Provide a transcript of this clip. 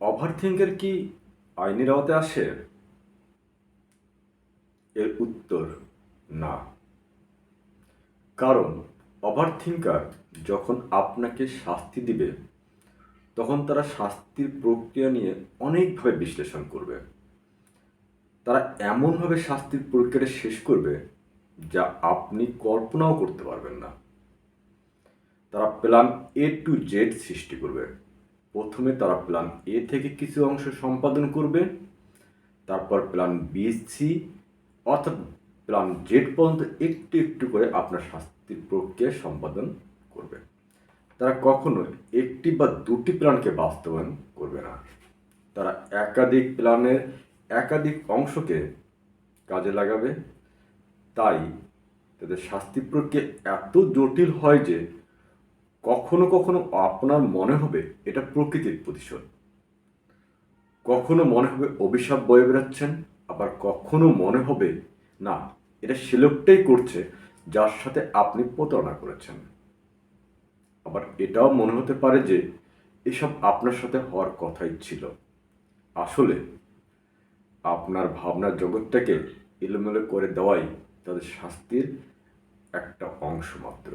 ওভারথিঙ্কার কি আইনের আওতায় আসে? এর উত্তর, না। কারণ ওভারথিঙ্কার যখন আপনাকে শাস্তি দিবে, তখন তারা শাস্তির প্রক্রিয়া নিয়ে অনেকভাবে বিশ্লেষণ করবে। তারা এমনভাবে শাস্তির প্রক্রিয়াটা শেষ করবে, যা আপনি কল্পনাও করতে পারবেন না। তারা প্ল্যান এ টু জেড সৃষ্টি করবে। প্রথমে তারা প্ল্যান এ থেকে কিছু অংশ সম্পাদন করবে, তারপর প্ল্যান বি সি অর্থাৎ প্ল্যান জেড পর্যন্ত একটু একটু করে আপনার শাস্তির প্রক্রিয়া সম্পাদন করবে। তারা কখনো একটি বা দুটি প্ল্যানকে বাস্তবায়ন করবে না। তারা একাধিক প্ল্যানের একাধিক অংশকে কাজে লাগাবে। তাই তাদের শাস্তি প্রক্রিয়া এত জটিল হয় যে কখনো কখনো আপনার মনে হবে এটা প্রকৃতির প্রতিশোধ। কখনো মনে হবে অভিশাপ বয়ে বেড়াচ্ছেন, আবার কখনো মনে হবে, না, এটা সে লোকটাই করছে যার সাথে আপনি প্রতারণা করেছেন। আবার এটাও মনে হতে পারে যে এসব আপনার সাথে হওয়ার কথাই ছিল। আসলে আপনার ভাবনার জগৎটাকে এলোমেলো করে দেওয়াই তাদের শাস্তির একটা অংশ মাত্র।